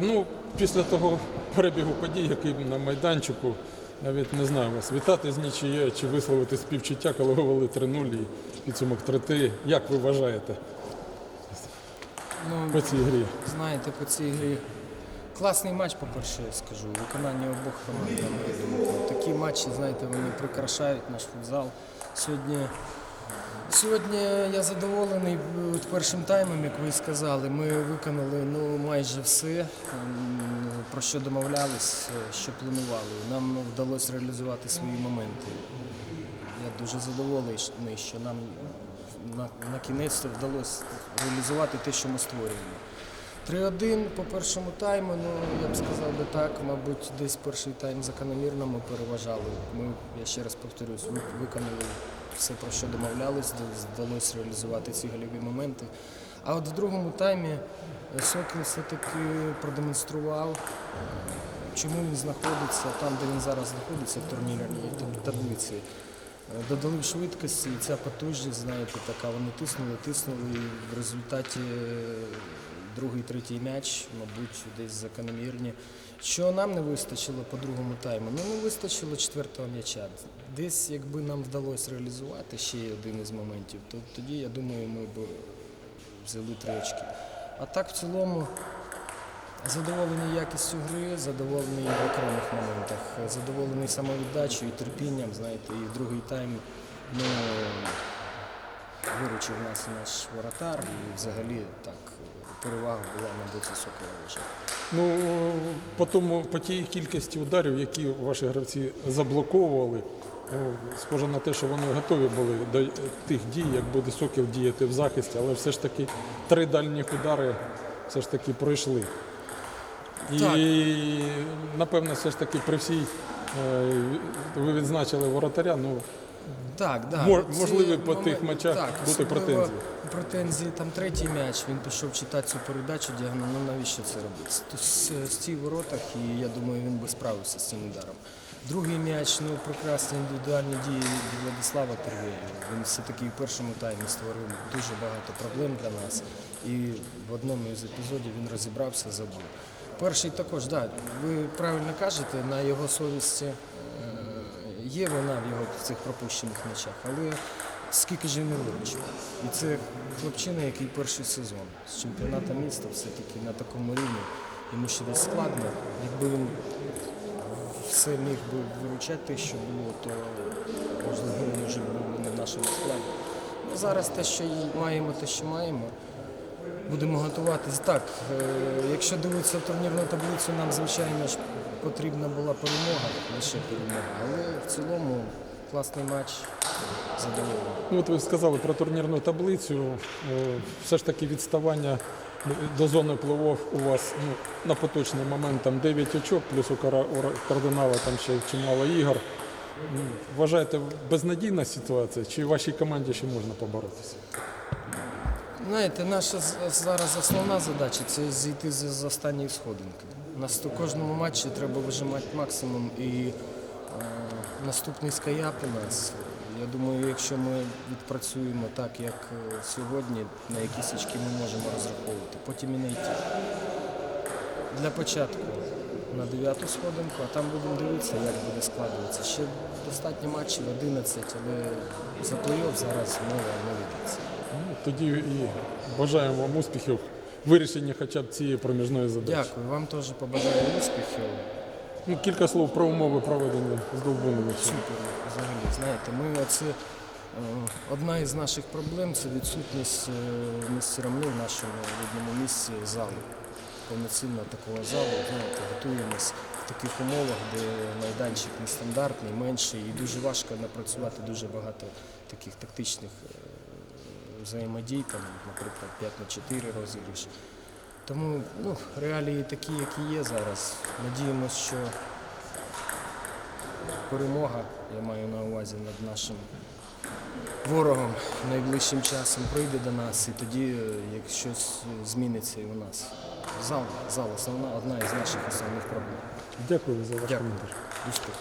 Ну, після того перебігу подій, який на майданчику, навіть не знаю вас, вітати з нічиєю чи висловити співчуття, коли ви вели 3-0 і підсумок 3 Як ви вважаєте Ну, по цій грі? знаєте, по цій грі класний матч, по-перше, я скажу. Виконання обох команд. Такі матчі, знаєте, вони прикрашають наш футзал. Сьогодні, сьогодні я задоволений от першим таймом, як ви сказали. Ми виконали ну, майже все, про що домовлялись, е, що планували. Нам вдалося реалізувати свої моменти. Я дуже задоволений, що нам на, на кінець вдалося реалізувати те, що ми створюємо. 3-1 по першому тайму, ну я б сказав би так, мабуть, десь перший тайм закономірно ми переважали. Ми, я ще раз повторюсь, ви- виконали все, про що домовлялись, вдалося реалізувати ці гольові моменти. А от в другому таймі е, Сокіл все-таки продемонстрував, чому він знаходиться там, де він зараз знаходиться в турнірній таблиці. Е, Додали швидкості, і ця потужність, знаєте, така, вони тиснули, тиснули, і в результаті е, другий, третій м'яч, мабуть, десь закономірні. Що нам не вистачило по другому тайму? Ну, не вистачило четвертого м'яча. Десь, якби нам вдалося реалізувати ще один із моментів, то тоді, я думаю, ми б взяли три очки. А так, в цілому, Задоволений якістю гри, задоволений в окремих моментах, задоволений самовіддачею і терпінням, знаєте, і другий тайм ну, виручив нас наш воротар, і взагалі так перевага була на боці Сокола. Ну, по, тому, по тій кількості ударів, які ваші гравці заблоковували, ну, схоже на те, що вони готові були до тих дій, як буде Сокіл діяти в захисті, але все ж таки три дальніх удари все ж таки пройшли. І Так. напевно, все ж таки при всій е, ви відзначили воротаря. Ну Так, да. Мож- Ці можливі по момен- тих матчах так, бути особливо претензії. Претензії там третій м'яч, він пішов читати цю передачу, діагноз, ну навіщо це робити? З, з, з цих воротах, і я думаю, він би справився з цим ударом. Другий м'яч, ну прекрасні індивідуальні дії від Владислава Тергеєва. Він все-таки в першому таймі створив дуже багато проблем для нас. І в одному із епізодів він розібрався, забув. Перший також, так, ви правильно кажете, на його совісті є вона в його в цих пропущених м'ячах, але скільки ж він не виручив. І це хлопчина, який перший сезон з чемпіонату міста все-таки на такому рівні. Йому ще десь складно. Якби він все міг би виручати що було, то можливо він вже був не в нашому складі. Зараз те, що маємо, те, що маємо. Будемо готуватись. Так, е, якщо дивитися турнірну таблицю, нам, звичайно ж, потрібна була перемога, лише перемога. Але в цілому класний матч задоволений. Ну, от ви сказали про турнірну таблицю. Е, Все ж таки відставання до зони плей-офф у вас ну, на поточний момент там 9 очок, плюс у кардинала там ще чимало ігор. Вважаєте, безнадійна ситуація, чи вашій команді ще можна поборотися? Знаєте, наша зараз основна задача це зійти з, останньої сходинки. Нас у кожному матчі треба вижимати максимум і е, наступний скаяп у нас. Я думаю, якщо ми відпрацюємо так, як е, сьогодні, на якісь очки ми можемо розраховувати, потім і не йти. Для початку на дев'яту сходинку, а там будемо дивитися, як буде складуватися. Ще достатньо матчів 11, але за плей-офф зараз мова не ведеться. Тоді і бажаємо вам успіхів в вирішенні хоча б цієї проміжної задачі. Дякую, вам теж побажаю успіхів. Ну, кілька слов про умови проведення з Долбунами. Супер, взагалі. Знаєте, ми оце е, одна із наших проблем це відсутність е, в нашому рідному місці залу. Повноцінно такого залу, знаєте, готуємось в таких умовах, де майданчик нестандартний, менший, і дуже важко напрацювати дуже багато таких тактичних е, взаємодій, там, наприклад, 5 на 4 розіграш. Тому ну, реалії такі, які є зараз. Надіємося, що перемога, я маю на увазі над нашим ворогом найближчим часом прийде до нас, і тоді, е, як щось зміниться і у нас. Зал, зал основна, одна із наших основних проблем. Дякую за ваш коментар. Успіху.